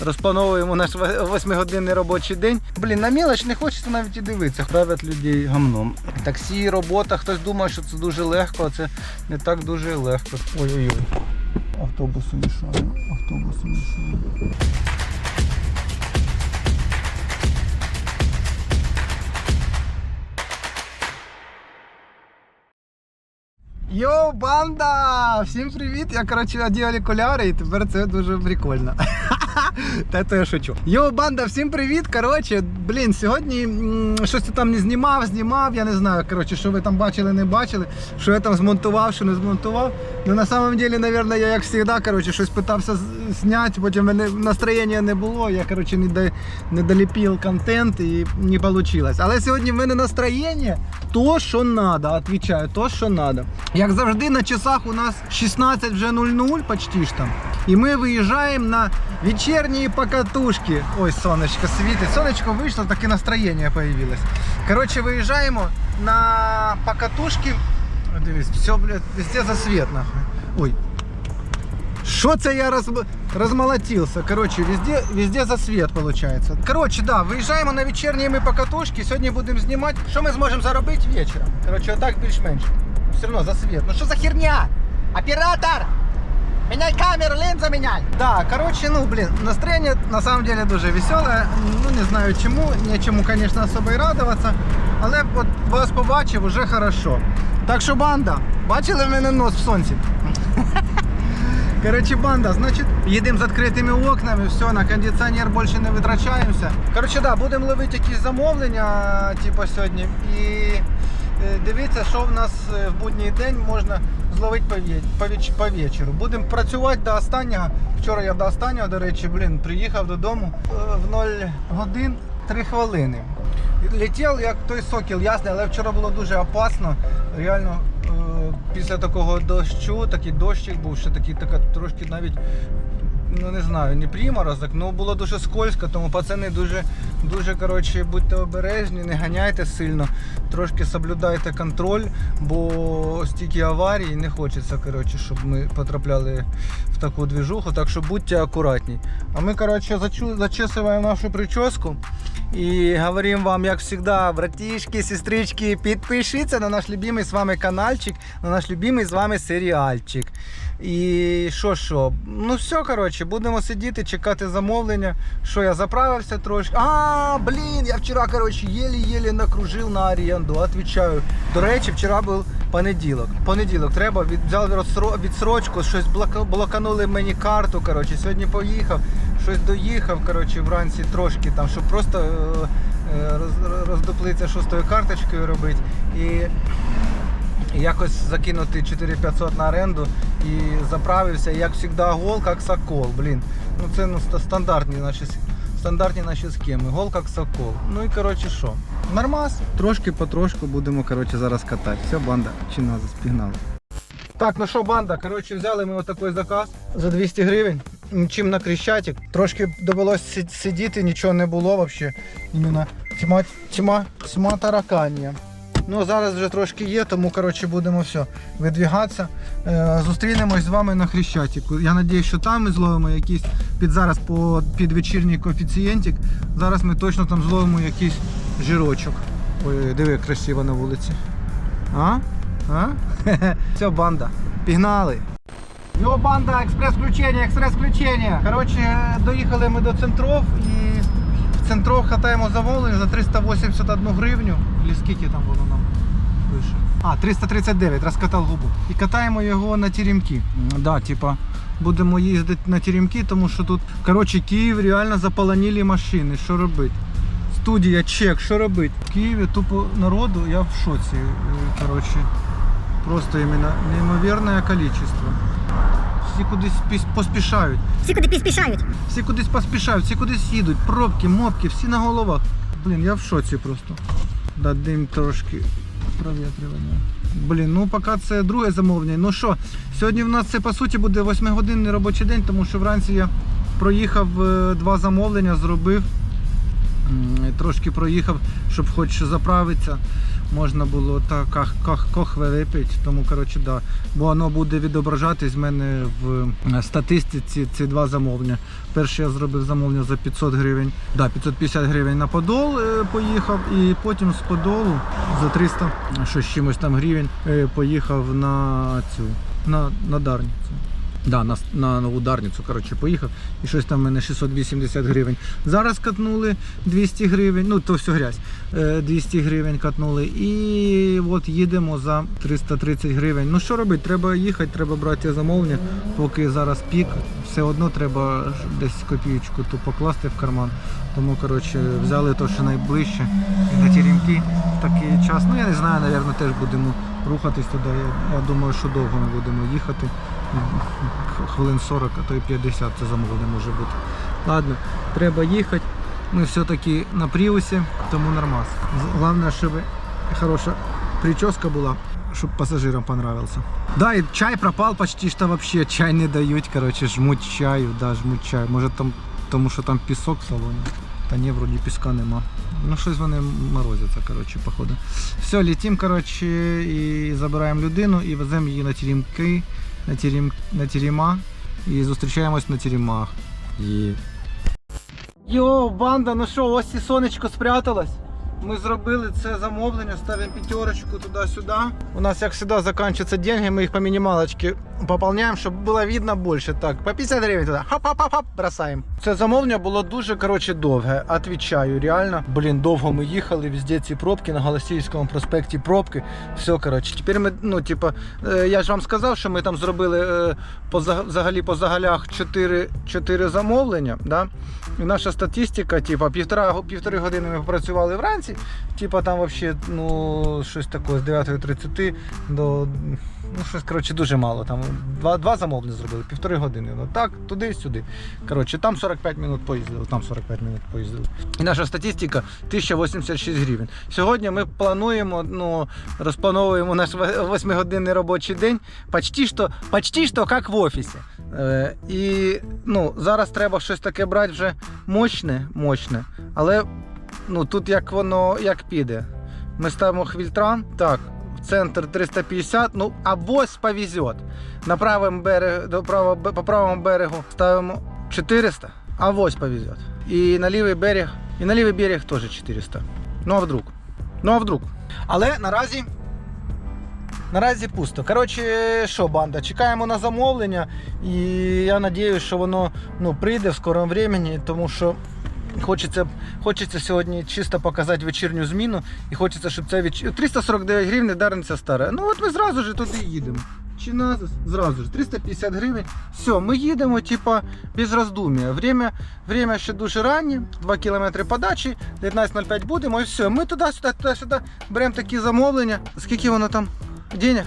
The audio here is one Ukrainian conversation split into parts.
розплановуємо наш 8-годинний робочий день. Блін, на мілоч не хочеться навіть і дивитися. Давлять людей гамном. Таксі, робота, хтось думає, що це дуже легко, а це не так дуже легко. Ой-ой-ой. Автобусу мішає, автобусу мішає. Йоу, банда! Всім привіт! Я коротше одів окуляри і тепер це дуже прикольно. Та то я шучу. Йоу, банда, всім привіт! Коротше, блін, сьогодні щось там не знімав, знімав, я не знаю, коротше, що ви там бачили, не бачили, що я там змонтував, що не змонтував. Ну на самом деле, наверное, я як завжди, коротше, щось питався зняти, потім мене настроєння не було, я коротше не, до, не доліпив контент і не вийшло. Але сьогодні в мене настроєння то, що надо, отвечаю, то, що надо. Як завжди, на часах у нас 16 вже 00, почти ж там. І ми виїжджаємо на вечірні покатушки. Ой, сонечко світить. Сонечко вийшло, таке настроєння появилось. Коротше, виїжджаємо на покатушки. Дивись, все, блядь, везде засвіт, нахуй. Ой. Що це я роз... розмолотився? Коротше, везде, везде засвіт виходить. Коротше, да, виїжджаємо на вечірні ми покатушки. Сьогодні будемо знімати. Що ми зможемо заробити вечором? Коротше, отак більш-менш. Все одно засвіт. Ну що за херня? Оператор! Меняй камеру, линзу меняй! Да, короче, ну, блин, настроение на самом деле дуже веселое. Ну, не знаю чому, нічому, конечно, особо і радуватися. Але от вас побачив, уже хорошо. Так що банда, бачили в мене нос в сонці? Короче, банда, значить, їдемо з відкритими окнами, все, на кондиціонер більше не витрачаємося. Короче, да, будемо ловити якісь замовлення, типу, сьогодні. І е, дивіться, що в нас в будній день можна зловити по, вє- по, вечору. Будемо працювати до останнього. Вчора я до останнього, до речі, блін, приїхав додому е, в 0 годин 3 хвилини. Летів як той сокіл, ясний, але вчора було дуже опасно. Реально, е, після такого дощу, такий дощик був, ще такий така трошки навіть. Ну не знаю, не приморозок, ну було дуже скользко, тому пацани дуже, дуже коротше, будьте обережні, не ганяйте сильно, трошки соблюдайте контроль, бо стільки аварій не хочеться, коротше, щоб ми потрапляли в таку двіжуху, так що будьте акуратні. А ми, коротше, зачу- зачесуємо нашу прическу и говорим вам, як всегда, братишки, сестрички, підпишіться на наш любимий з вами каналчик, на наш любимий з вами серіальчик. І що, що? Ну все, коротше, будемо сидіти, чекати замовлення. Що я заправився трошки. А, блін, я вчора, коротше, єлі-єлі накружив на оренду. Отвічаю. До речі, вчора був понеділок. Понеділок треба, взяв відсрочку, щось блоканули мені карту. Коротше, сьогодні поїхав, щось доїхав, коротше, вранці трошки там, щоб просто е, е, роздуплитися шостою карточкою робити. І якось закинути 4500 на оренду і заправився, як завжди, гол, як сокол. Блін. Ну це ну, стандартні наші, стандартні наші схеми. Гол як сокол. Ну і коротше що? Нормас. Трошки потрошку будемо коротше, зараз катати. Все, банда, чи нас спігнали. Так, ну що, банда, коротше, взяли ми отакий заказ за 200 гривень. Чим на Крещатик. Трошки довелось си- сидіти, нічого не було взагалі. Іменно тьма, тьма, тьма тараканія. Ну, зараз вже трошки є, тому коротше, будемо все видвігатися. Е, зустрінемось з вами на Хрещатику. Я сподіваюся, що там ми зловимо якийсь під зараз по, під вечірній коефіцієнтик. Зараз ми точно там зловимо якийсь жирочок. Ой, диви, красиво на вулиці. А? А? Все, банда. Пігнали. Йо, банда, експрес-включення, експрес-включення. Коротше, доїхали ми до центров і в центров хатаємо замовлення за 381 гривню. Или скільки там воно нам пише? А, 339, розкатав губу. І катаємо його на теремки. М, Да, типа, будемо їздити на теремки, тому що тут, коротше, Київ реально заполонили машини. Що робити? Студія, чек, що робити? В Києві тупо народу, я в шоці. е, Коротше, просто іменно неймовірне количество. Всі кудись піс- поспішають. Всі куди поспішають. Всі кудись поспішають, всі кудись їдуть, пробки, мопки, всі на головах. Блін, я в шоці просто. Дадим трошки провітрювання. Блін, ну поки це друге замовлення. Ну що, сьогодні в нас це по суті буде 8-годинний робочий день, тому що вранці я проїхав е, два замовлення, зробив. М, Трошки проїхав, щоб хоч заправитися. Можна було так кохве випити. Тому коротше, да. Бо воно буде відображатись в мене в е, статистиці ці два замовлення. Перше я зробив замовлення за 500 гривень, да, 550 гривень на Подол е, поїхав, і потім з Подолу за 300 що з чимось там гривень е, поїхав на цю на, на Дарницю. Да, на, на на ударницю коротше, поїхав. І щось там в мене 680 гривень. Зараз катнули 200 гривень, ну то все грязь. Е, 200 гривень катнули. І от їдемо за 330 гривень. Ну що робити? Треба їхати, треба брати замовлення, поки зараз пік. Все одно треба десь копійку покласти в карман. Тому коротше, взяли то, що найближче. І на тірімки в такий час. Ну я не знаю, напевно, теж будемо рухатись туди. Я, думаю, що довго ми будемо їхати. Хвилин 40, а то й 50 це замовлення може бути. Ладно, треба їхати. Ми все-таки на пріусі, тому нормас. Головне, щоб хороша прическа була, щоб пасажирам понравился. Да, и чай пропал почти что вообще. Чай не дають, короче, жмуть чаю, да, жмуть чай. Може там, тому що там пісок в салоні. Та ні, вроді піска нема. Ну щось вони морозяться, коротше, походу. Все, літімо коротше, і забираємо людину і веземо її на тірімки, на, тірім, на тіріма і зустрічаємось на тірімах. І... Йо, банда, ну що, ось і сонечко спряталось. Ми зробили це замовлення, ставимо п'ятерочку туди-сюди. У нас, як завжди, закінчуються деньги, ми їх по мінімалочці пополняємо, щоб було видно більше. Так, по 50 гривень туди. Хап-хап-хап, бросаємо. Це замовлення було дуже коротше довге. Отвічаю, реально. Блін, довго ми їхали, везде ці пробки на Голосіївському проспекті пробки. Все, коротше. Тепер ми, ну, типа, е, я ж вам сказав, що ми там зробили е, взагалі по загалях 4, 4 замовлення. Да? Наша статистика, типа, півтора, півтори години ми працювали вранці, типа там взагалі ну, щось таке з 9.30 до. Ну, щось, коротше, дуже мало. Там два, два замовлення зробили, півтори години. Ну так, туди і сюди. Коротше, там 45 минут поїздили, там 45 минут поїздили. І наша статистика 1086 гривень. Сьогодні ми плануємо, ну, розплановуємо наш 8-годинний робочий день почти що, почти що як в офісі. Е, і ну, зараз треба щось таке брати вже мощне, мощне. Але ну, тут як воно як піде. Ми ставимо хвільтран, так, центр 350, ну, авось повезет. На правому берег, до право, по правому берегу ставимо 400, авось повезет. І на лівий берег, і на лівий берег теж 400. Ну а вдруг? Ну а вдруг? Але наразі Наразі пусто. Коротше, що, банда, чекаємо на замовлення, і я сподіваюся, що воно ну, прийде в скорому времени, тому що хочеться, хочеться сьогодні чисто показати вечірню зміну, і хочеться, щоб це веч... 349 гривень дарниця стара. Ну от ми зразу ж туди їдемо. Чи назис? Зразу ж 350 гривень. Все, ми їдемо, типа, без роздум'я. Время, время ще дуже раннє, 2 км подачі, 19.05 будемо і все. Ми туди-сюди, туди-сюди беремо такі замовлення. Скільки воно там? Денег?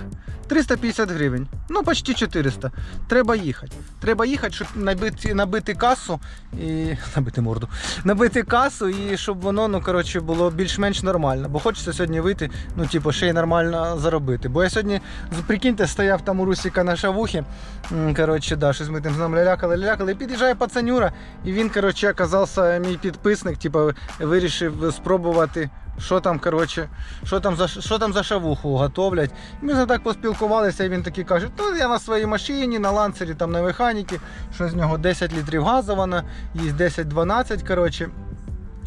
350 гривень. Ну, почти 400. Треба їхати. Треба їхати, щоб набити, набити касу і. Набити морду. Набити касу і щоб воно, ну, коротше, було більш-менш нормально. Бо хочеться сьогодні вийти, ну, типу, ще й нормально заробити. Бо я сьогодні, прикиньте, стояв там у Русіка на шавухі. Коротше, да, щось ми там з ним лялякали, лялякали. І під'їжджає пацанюра, і він, коротше, оказався мій підписник, типу, вирішив спробувати. Що там, коротше, що там за що там за шавуху готовлять. Ми за так поспілкувалися, і він такий каже, то я на своїй машині, на ланцері, там на механіки, що з нього 10 літрів газована, їсть 10-12, коротше.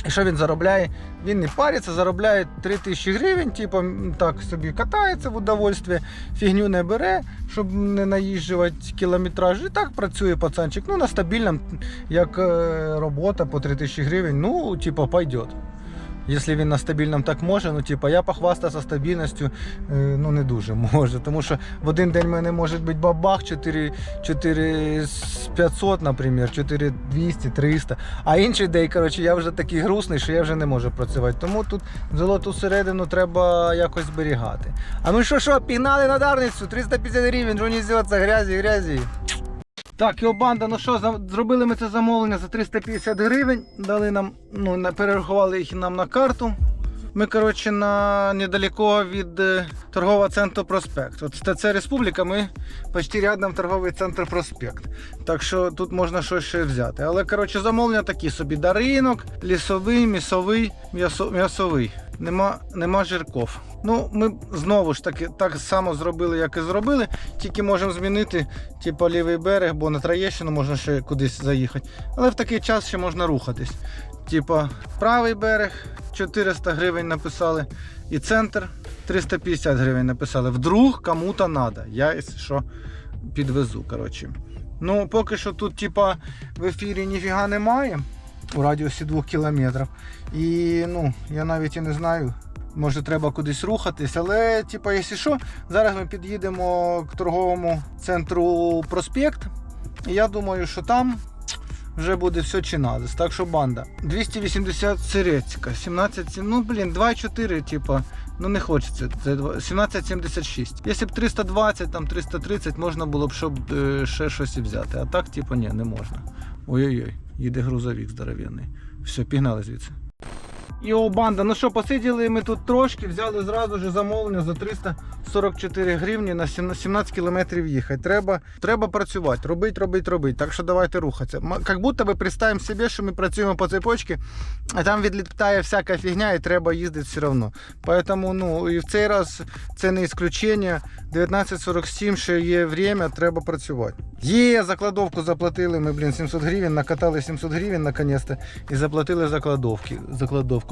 І що він заробляє? Він не париться, заробляє 3 тисячі гривень, типу, так собі катається в удовольстві, фігню не бере, щоб не наїжджувати кілометраж. І так працює пацанчик. Ну, на стабільному, як е, робота по 3 тисячі гривень, ну, типу, пойдет. Якщо він на стабільному так може, ну типа я похвастатися стабільністю е, ну не дуже можу. Тому що в один день в мене може бути бабах 4, 4 500, наприклад, 4 200, 300. А інший день, коротше, я вже такий грустний, що я вже не можу працювати. Тому тут золоту середину треба якось зберігати. А ми що, що, пігнали на дарницю? 350 гривень, що не зілоться, грязі, грязі. Так, його банда, ну що, зробили ми це замовлення за 350 гривень. Дали нам, ну, перерахували їх нам на карту. Ми, коротше, на недалеко від е, торгового центру Проспект. От це Республіка, ми почти рядом торговий центр Проспект. Так що тут можна щось ще взяти. Але коротше, замовлення такі собі: даринок, лісовий, місовий, м'ясо- м'ясовий. Нема, нема жирков. Ну, ми знову ж таки так само зробили, як і зробили. Тільки можемо змінити, типу, лівий берег, бо на Троєщину можна ще кудись заїхати. Але в такий час ще можна рухатись. Типа, правий берег 400 гривень написали, і центр 350 гривень написали. Вдруг кому-то надо. Я, що, підвезу. коротше. Ну, поки що тут, типа, в ефірі ніфіга немає у радіусі 2 кілометрів. І ну, я навіть і не знаю. Може треба кудись рухатись, але, типа, якщо що, зараз ми під'їдемо к торговому центру Проспект. І я думаю, що там вже буде все чи надо. Так що банда. 280 Сирецька, 17, ну блін, 2,4, типа, ну не хочеться. Це 17,76. Якщо б 320, там 330, можна було б щоб е, ще щось взяти. А так, типа, ні, не можна. Ой-ой-ой, їде грузовик здоровенний. Все, пігнали звідси. Йоу, банда, ну що, посиділи ми тут трошки, взяли зразу ж замовлення за 344 гривні на 17 кілометрів їхати. Треба, треба працювати, робити, робити, робити. Так що давайте рухатися. Як будто би представимо собі, що ми працюємо по цепочці, а там відлітає всяка фігня і треба їздити все одно. Поэтому, ну, і в цей раз це не ісключення. 19.47 ще є время, треба працювати. Є, закладовку заплатили. Ми, блін, 700 гривень, накатали 700 гривень наконець-то і заплатили закладовки,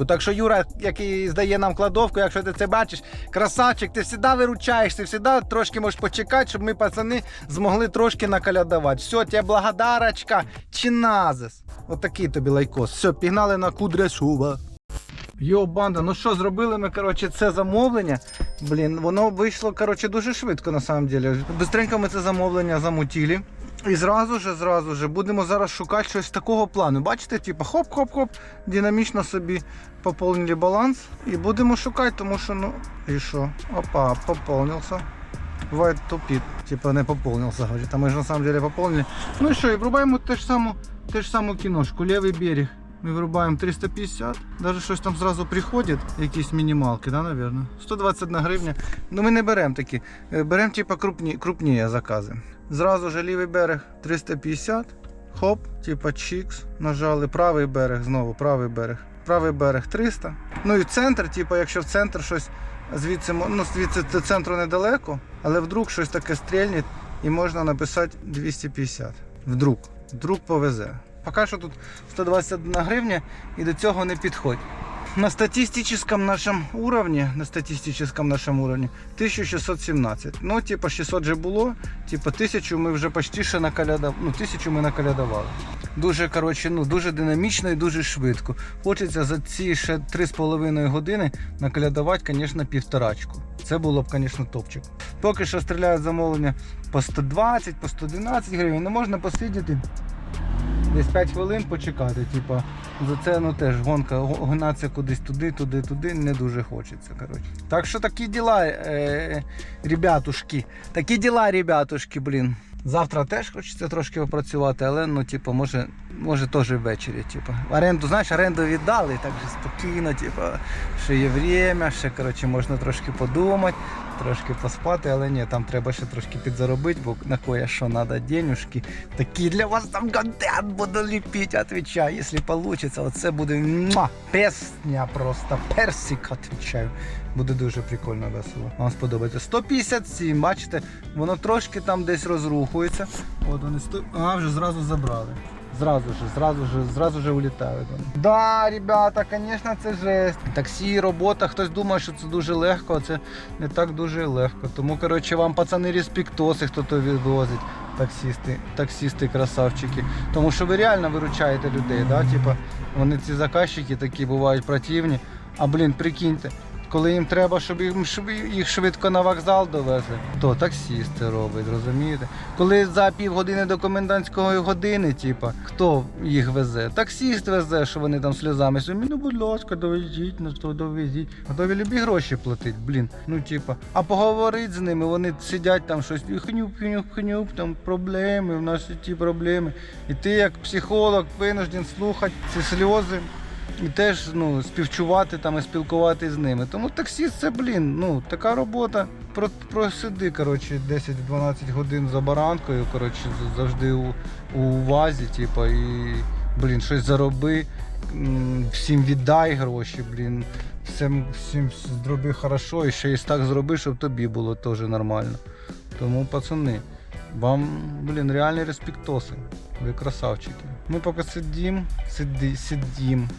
Так що, Юра, який здає нам кладовку, якщо ти це бачиш, красавчик, ти завжди виручаєш, ти завжди трошки можеш почекати, щоб ми, пацани, змогли трошки накалядувати. Все, тебе благодарочка, чиназис. Отакий тобі лайкос. Все, пігнали на Кудряшова. Йо, банда, ну що, зробили ми, коротше, це замовлення. Блін, воно вийшло, коротше, дуже швидко на самом деле. Бистренько ми це замовлення замутили. І зразу же, зразу же будемо зараз шукати щось такого плану. Бачите, типу, хоп-хоп-хоп, динамічно собі поповнили баланс. І будемо шукати, тому що, ну, і що? Опа, поповнився. Бывает тупит, типа не пополнился, говорит. А мы же на самом деле пополнили. Ну и что, и врубаем те ж саму, те ж саму киношку, левый берег. Ми врубаємо 350, даже щось там зразу приходить, якісь мінімалки, да, наверное. 121 гривня. Ну ми не беремо такі. Е, Беремо типа крупні, крупні закази. Зразу же лівий берег 350. Хоп, типа чікс. Нажали правий берег, знову правий берег. Правий берег 300. Ну і центр, типа, якщо в центр щось звідси, ну, звідси до центру недалеко, але вдруг щось таке стрільне і можна написати 250. Вдруг. Вдруг повезе. Поки що тут 121 гривня і до цього не підходь. На статистическом нашем уровне, на статистическом нашем уровне 1617. Ну, типа 600 же було, типа 1000 ми вже почти ще накалядав, ну 1000 ми накалядували. Дуже, коротше, ну, дуже динамічно і дуже швидко. Хочеться за ці ще 3,5 години накалядувати, звісно, півторачку. Це було б, звісно, топчик. Поки що стріляють замовлення по 120, по 111 гривень. Не можна посидіти десь 5 хвилин почекати. Типа, за це ну теж гонка, го- гнатися кудись туди, туди, туди не дуже хочеться. Коротше. Так що такі діла, е, ребятушки. Такі діла, ребятушки, блін. Завтра теж хочеться трошки попрацювати, але ну, типу, може, може теж ввечері. Типу. Оренду, знаєш, оренду віддали, так же спокійно, типу, ще є время, ще коротше, можна трошки подумати, трошки поспати, але ні, там треба ще трошки підзаробити, бо на кое що треба денюжки. Такий для вас там контент буду ліпити, отвечаю, якщо вийде, оце буде муа, песня просто, персик, отвечаю. Буде дуже прикольно весело. Вам сподобається. 157, бачите, воно трошки там десь розрухується. От вони сто... А, вже зразу забрали. Зразу же, зразу же, зразу же улітають. Да, ребята, звісно, це жесть. Таксі, робота, хтось думає, що це дуже легко, а це не так дуже легко. Тому, коротше, вам пацани респектоси, хто то відвозить. Таксісти, таксісти, красавчики. Тому що ви реально виручаєте людей, да? Типа, вони ці заказчики такі бувають противні. А блін, прикиньте, коли їм треба, щоб їх швидко на вокзал довезли, то таксісти роблять, розумієте? Коли за півгодини до комендантської години, типа, хто їх везе? Таксіст везе, що вони там сльозами собі, ну будь ласка, довезіть, ну довезіть. Готові любі гроші платить, блін. Ну, типа, а поговорить з ними, вони сидять там щось, хнюп, хнюп, хнюп, там проблеми, в нас ті проблеми. І ти як психолог винужден слухати ці сльози. І теж ну, співчувати там і спілкуватися з ними. Тому таксіст це, блін, ну, така робота. Про, просиди, коротше, 10-12 годин за баранкою, коротше, завжди у, у увазі, типу, і блін, щось зароби, всім віддай гроші, блін. Всім, всім зроби хорошо і ще й так зроби, щоб тобі було теж нормально. Тому, пацани, вам, блін, реальні респектоси. Ви красавчики. Ми поки сидім, сиди, сидім.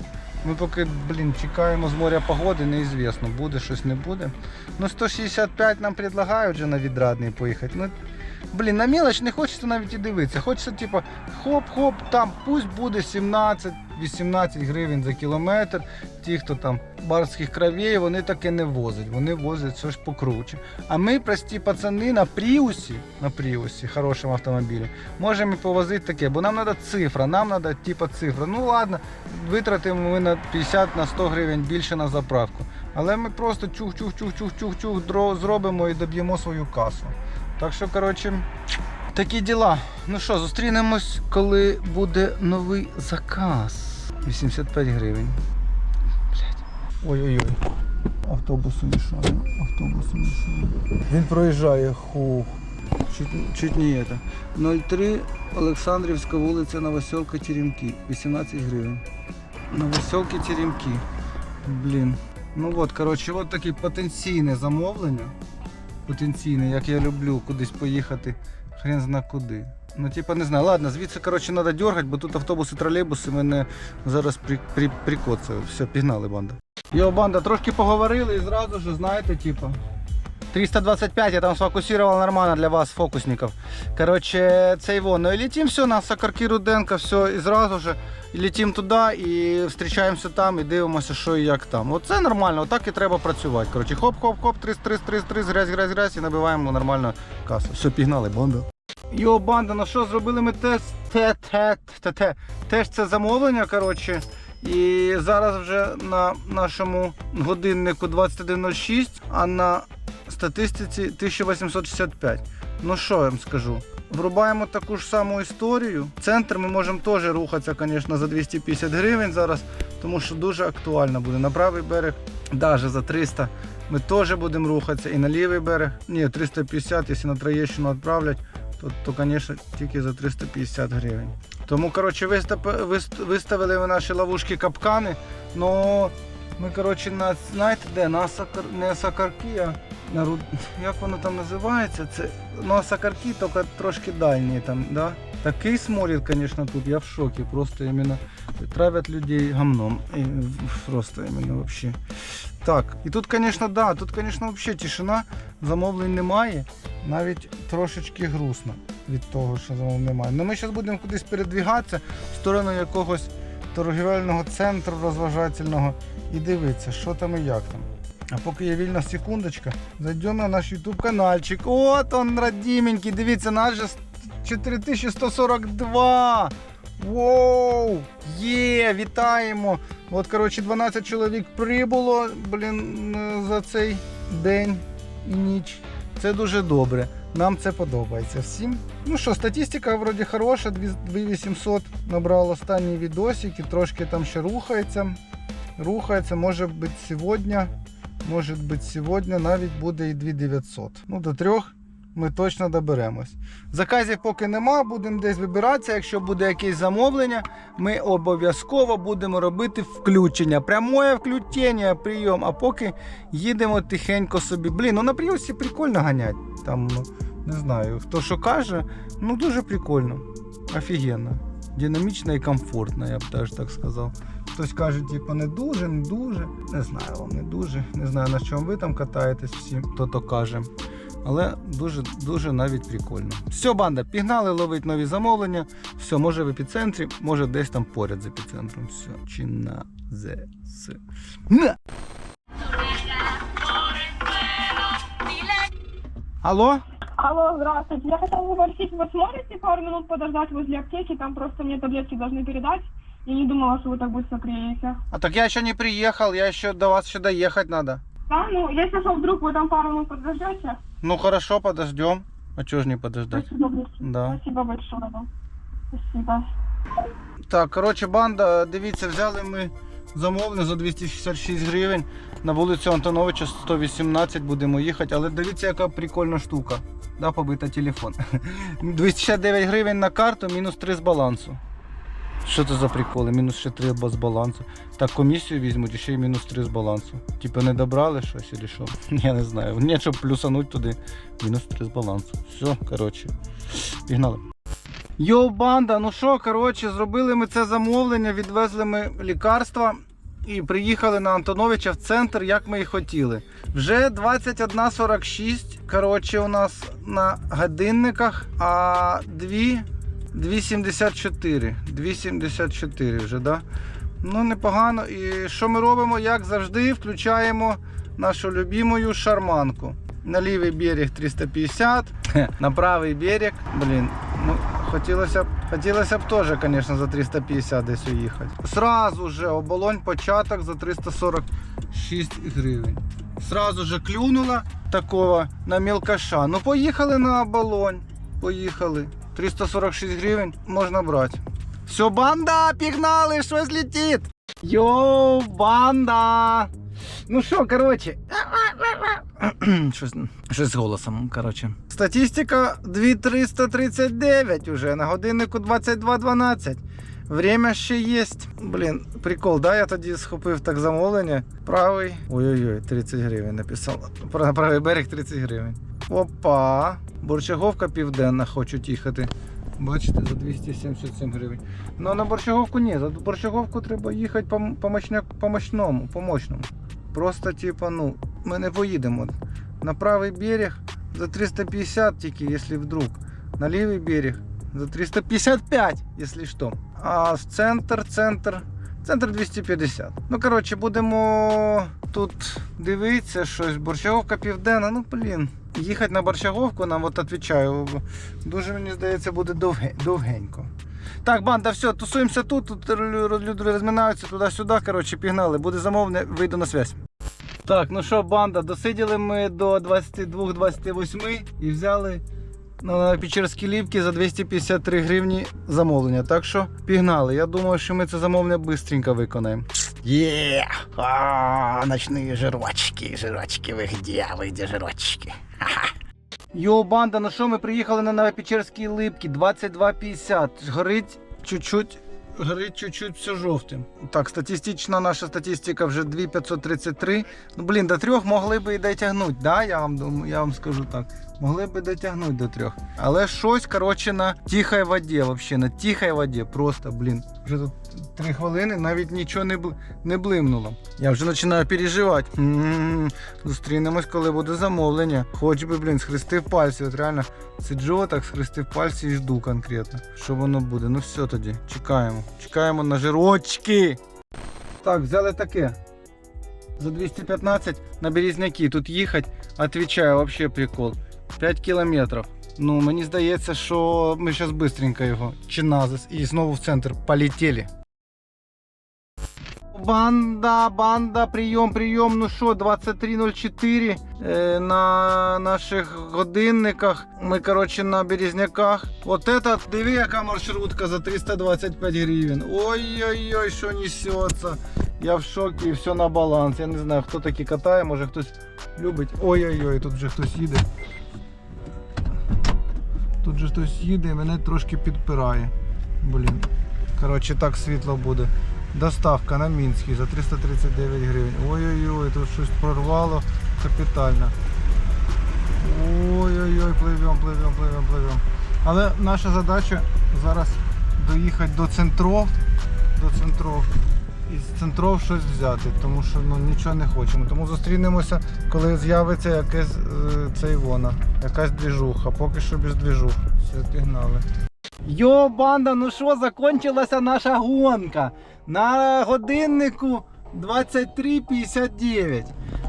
Ми поки, блін, чекаємо з моря погоди, неізвісно, буде щось не буде. Ну 165 нам предлагають вже на відрадний поїхати. Ну, блін, на мілоч не хочеться навіть і дивитися. Хочеться, типу, хоп-хоп, там пусть буде 17-18 гривень за кілометр. Ті, хто там барських кровей, вони таке не возять. Вони возять все ж покруче. А ми, прості пацани, на пріусі, на пріусі, хорошому автомобілі, можемо повозити таке, бо нам треба цифра, нам треба типу цифра. Ну ладно, витратимо ми на 50 на 100 гривень більше на заправку. Але ми просто чух-чух-чух-чух-чух-чух зробимо і доб'ємо свою касу. Так що, коротше, такі діла. Ну що, зустрінемось, коли буде новий заказ. 85 гривень. Ой-ой-ой. Автобусу мішає. Автобусу мішає. Він проїжджає. Хух. Чуть, чуть не это. 03 Олександрівська вулиця Новоселка Теремки. 18 гривень. Новоселки Теремки. Блін. Ну от, коротше, от таке потенційне замовлення. Потенційне, як я люблю кудись поїхати. Хрен зна куди. Ну, типа, не знаю. Ладно, звідси, коротше, треба дергати, бо тут автобуси, тролейбуси мене зараз при, при, прикоцають. Все, пігнали банда. Йо, банда, трошки поговорили і зразу ж, знаєте, типа. 325 я там сфокусировал нормально для вас, фокусников. Короче, це його. Ну і летим все на Сакарки Руденка, все, і зразу же летим туди і зустрічаємося там і дивимося, що і як там. Оце нормально, отак і треба працювати. Короче, хоп-хоп-хоп, 3 3 3 3 грязь, грязь, грязь і набиваємо нормально касу. Все, пігнали, банда. Йо, банда, ну що, зробили ми тест, те, те, те, те. Теж це замовлення, коротше. І зараз вже на нашому годиннику 21.06, а на статистиці 1865. Ну що я вам скажу? Врубаємо таку ж саму історію. Центр ми можемо теж рухатися, звісно, за 250 гривень зараз, тому що дуже актуально буде. На правий берег, навіть за 300 ми теж будемо рухатися. І на лівий берег, ні, 350, якщо на Троєщину відправлять, то, то звісно, тільки за 350 гривень. Тому, коротше, виставили ми наші ловушки капкани, но ми, коротше, на, знаєте де, на Сакар, не Сакарки, а на як воно там називається? Це ну, Сакарки, тільки трошки дальні там, да? Такий сморід, звісно, тут, я в шокі. Просто іменно травять людей гамном. І, просто іменно вообще. Так, і тут, звісно, да, тут, звісно, взагалі тишина, замовлень немає. Навіть трошечки грустно від того, що замовлень немає. Ну ми зараз будемо кудись передвігатися в сторону якогось торгівельного центру розважательного і дивитися, що там і як там. А поки є вільна секундочка, зайдемо на наш YouTube каналчик. От он, родименький, дивіться, наш же 4142. Воу! Є, вітаємо! От, коротше, 12 чоловік прибуло, блін, за цей день і ніч. Це дуже добре. Нам це подобається всім. Ну що, статистика вроді хороша, 2800 набрав останній відосик і трошки там ще рухається. Рухається, може бути сьогодні, може бути сьогодні навіть буде і 2900. Ну, до трьох ми точно доберемось. Заказів поки нема, будемо десь вибиратися. Якщо буде якесь замовлення, ми обов'язково будемо робити включення. Прямое включення, прийом. А поки їдемо тихенько собі. Блін, ну на пріусі прикольно ганять. Там, ну, не знаю, хто що каже, ну дуже прикольно. Офігенно. Динамічно і комфортно, я б теж так сказав. Хтось каже, типу, не дуже, не дуже. Не знаю вам, не дуже. Не знаю, на чому ви там катаєтесь всі, хто то каже. Але дуже дуже навіть прикольно. Все, банда, пігнали ловить нові замовлення. Все, може в епіцентрі, може десь там поряд з епіцентром. Все, чи на ЗС. На! Алло? Алло, здравствуйте. Я хотела попросить, вы сможете пару минут подождать возле аптеки? Там просто мне таблетки должны передать. Я не думала, что вы так быстро приедете. А так я еще не приехал, я еще до вас еще доехать надо. Да, ну, если что, вдруг вы там пару минут подождете. Ну хорошо, подождем. А чего ж не подождать? Спасибо большое. Да. Спасибо большое. Спасибо. Так, коротше, банда, дивіться, взяли ми замовлення за 266 гривень. На вулицю Антоновича 118 будемо їхати, але дивіться, яка прикольна штука. Да, побита телефон. 269 гривень на карту, мінус 3 з балансу. Що це за приколи? Мінус ще 3 з балансу. Так, комісію візьмуть і ще й мінус 3 з балансу. Типа не добрали щось чи що? Я не знаю. Ні, щоб плюсануть туди. Мінус 3 з балансу. Все, коротше. Пігнали. Йоу, банда, ну що, коротше, зробили ми це замовлення, відвезли ми лікарства і приїхали на Антоновича в центр, як ми і хотіли. Вже 21.46, коротше, у нас на годинниках, а 2 2,74. 2,74 вже, да? Ну, непогано. І що ми робимо? Як завжди, включаємо нашу любимую шарманку. На лівий берег 350, на правий берег, блін, ну, хотілося б, хотілося б теж, звісно, за 350 десь уїхати. Сразу же оболонь початок за 346 гривень. Сразу же клюнула такого на мелкаша. Ну, поїхали на оболонь. Поїхали. 346 гривень можна брати. Все, банда, пігнали, щось летить. Йоу, банда. Ну що, коротше. щось, щось з голосом, коротше. Статистика 2339 уже, на годиннику 22.12. Время ще є. Блін, прикол, да? Я тоді схопив так замовлення. Правий. Ой-ой-ой, 30 гривень написав. Правий берег 30 гривень. Опа. Борчаговка південна хочуть їхати. Бачите, за 277 гривень. Ну на Борщаговку ні, за Борщаговку треба їхати по, по мощному, по мощному. Просто, типа, ну, ми не поїдемо. На правий берег за 350 тільки, якщо вдруг. На лівий берег за 355, якщо що. А в центр, центр, центр 250. Ну, коротше, будемо тут дивитися щось. Борщаговка південна, ну блін. Їхати на Борщаговку нам, от відповідаю, дуже мені здається, буде довгенько. Так, банда, все, тусуємося тут, тут люди розминаються туди-сюди. Коротше, пігнали, буде замовне, вийду на связь. Так, ну що, банда, досиділи ми до 22-28 і взяли на Печерські ліпки за 253 гривні замовлення. Так що пігнали. Я думаю, що ми це замовлення швидко виконаємо. Є! Ночні жирочки, жирочки, ви где, ви де жирочки? Йо, банда, на що, ми приїхали на Новопечерські липки, 22.50. Горить чуть-чуть. Горить чуть-чуть все жовтим. Так, статистична наша статистика вже 2533. Ну, блін, до трьох могли би і дотягнути, да? я, вам, думаю, я вам скажу так. Могли би дотягнути до трьох. Але щось, коротше, на тихій воді, вообще, на тихій воді. Просто, блін. Вже тут три хвилини, навіть нічого не, бл... не блимнуло. Я вже починаю переживати. М, Зустрінемось, коли буде замовлення. Хоч би, блін, схрестив пальці. От реально сиджу так, схрестив пальці і жду конкретно. Що воно буде. Ну все тоді, чекаємо. Чекаємо на жирочки. Так, взяли таке. За 215 на Березняки. Тут їхати, отвечаю, вообще прикол. 5 кілометрів. Ну, мені здається, що ми зараз швидко його чи назис і знову в центр полетіли. Банда, банда, прийом, прийом. Ну що, 23.04 е, на наших годинниках. Ми, коротше, на Березняках. От это, диви, яка маршрутка за 325 гривень. Ой-ой-ой, що несеться. Я в шокі, все на баланс. Я не знаю, хто такі катає, може хтось любить. Ой-ой-ой, тут вже хтось їде. Тут же хтось їде і мене трошки підпирає. Блін. Коротше, так світло буде. Доставка на Мінський за 339 гривень. Ой-ой-ой, тут щось прорвало капітально. Ой-ой-ой, пливемо, пливемо, пливемо, пливемо. Але наша задача зараз доїхати до центров, до центров і з центров щось взяти, тому що ну, нічого не хочемо. Тому зустрінемося, коли з'явиться якесь е, цей вона, якась двіжуха. Поки що без двіжух. Все, пігнали. Йо, банда, ну що, закончилася наша гонка. На годиннику 23.59.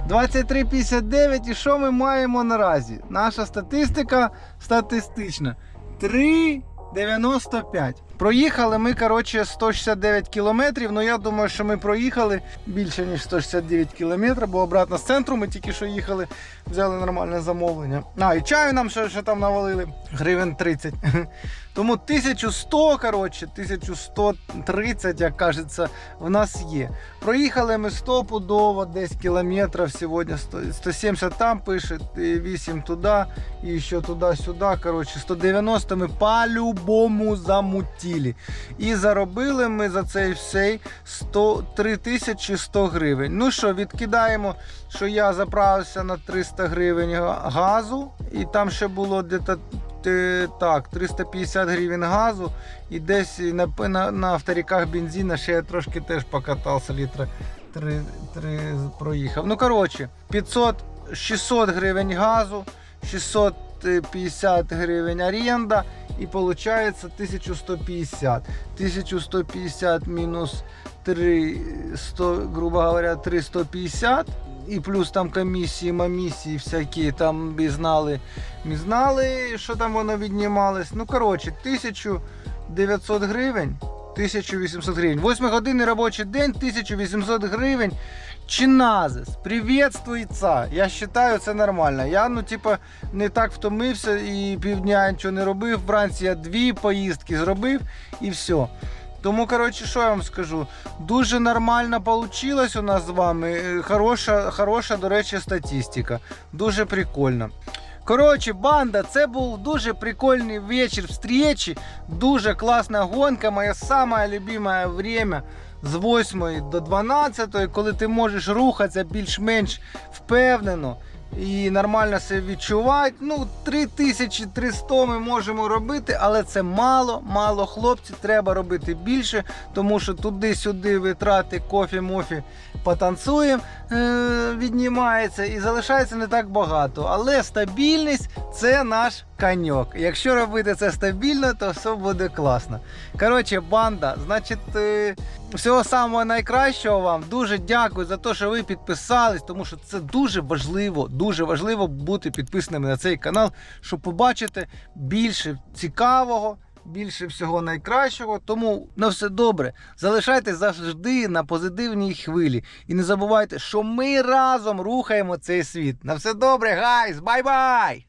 23.59 і що ми маємо наразі? Наша статистика статистична. 3,95. Проїхали ми, коротше, 169 кілометрів. Ну я думаю, що ми проїхали більше, ніж 169 кілометрів, бо обратно з центру ми тільки що їхали, взяли нормальне замовлення. А, і чаю нам ще, ще там навалили. Гривень 30. Тому 1100, коротше, 1130, як кажеться, в нас є. Проїхали ми стопудово десь кілометрів сьогодні. 170 там пише, 8 туди, і ще туди-сюди. Коротше, 190 ми по-любому замутили. І заробили ми за цей всей 100, 3100 гривень. Ну що, відкидаємо, що я заправився на 300 гривень газу, і там ще було десь так, 350 гривень газу, і десь на, на, на авторіках бензина ще я трошки теж покатався, літра 3, 3 проїхав. Ну, коротше, 500, 600 гривень газу, 650 гривень оренда, і виходить 1150. 1150 мінус 300, грубо говоря, 350. І плюс там комісії, мамісії всякі, там би знали, ми знали, що там воно віднімалось. Ну, коротше, 1900 гривень, 1800 гривень. 8 години робочий день, 1800 гривень. Чиназис, приветствується. Я вважаю, це нормально. Я, ну, типа, не так втомився і півдня нічого не робив. Вранці я дві поїздки зробив і все. Тому, коротше, що я вам скажу? Дуже нормально вийшло у нас з вами. Е, Хороша, хороша, до речі, статистика. Дуже прикольно. Коротше, банда, це був дуже прикольний вечір встречі. Дуже класна гонка. Моє саме любиме время з 8 до 12, коли ти можеш рухатися більш-менш впевнено і нормально себе відчувати. Ну, 3300 ми можемо робити, але це мало, мало хлопці, треба робити більше, тому що туди-сюди витрати кофі, мофі потанцюємо, віднімається і залишається не так багато. Але стабільність це наш коньок. Якщо робити це стабільно, то все буде класно. Коротше, банда, значить, е, всього самого найкращого вам. Дуже дякую за те, що ви підписались, тому що це дуже важливо, дуже важливо бути підписаними на цей канал, щоб побачити більше цікавого. Більше всього найкращого, тому на все добре. Залишайтесь завжди на позитивній хвилі. І не забувайте, що ми разом рухаємо цей світ. На все добре, гайс! Бай-бай!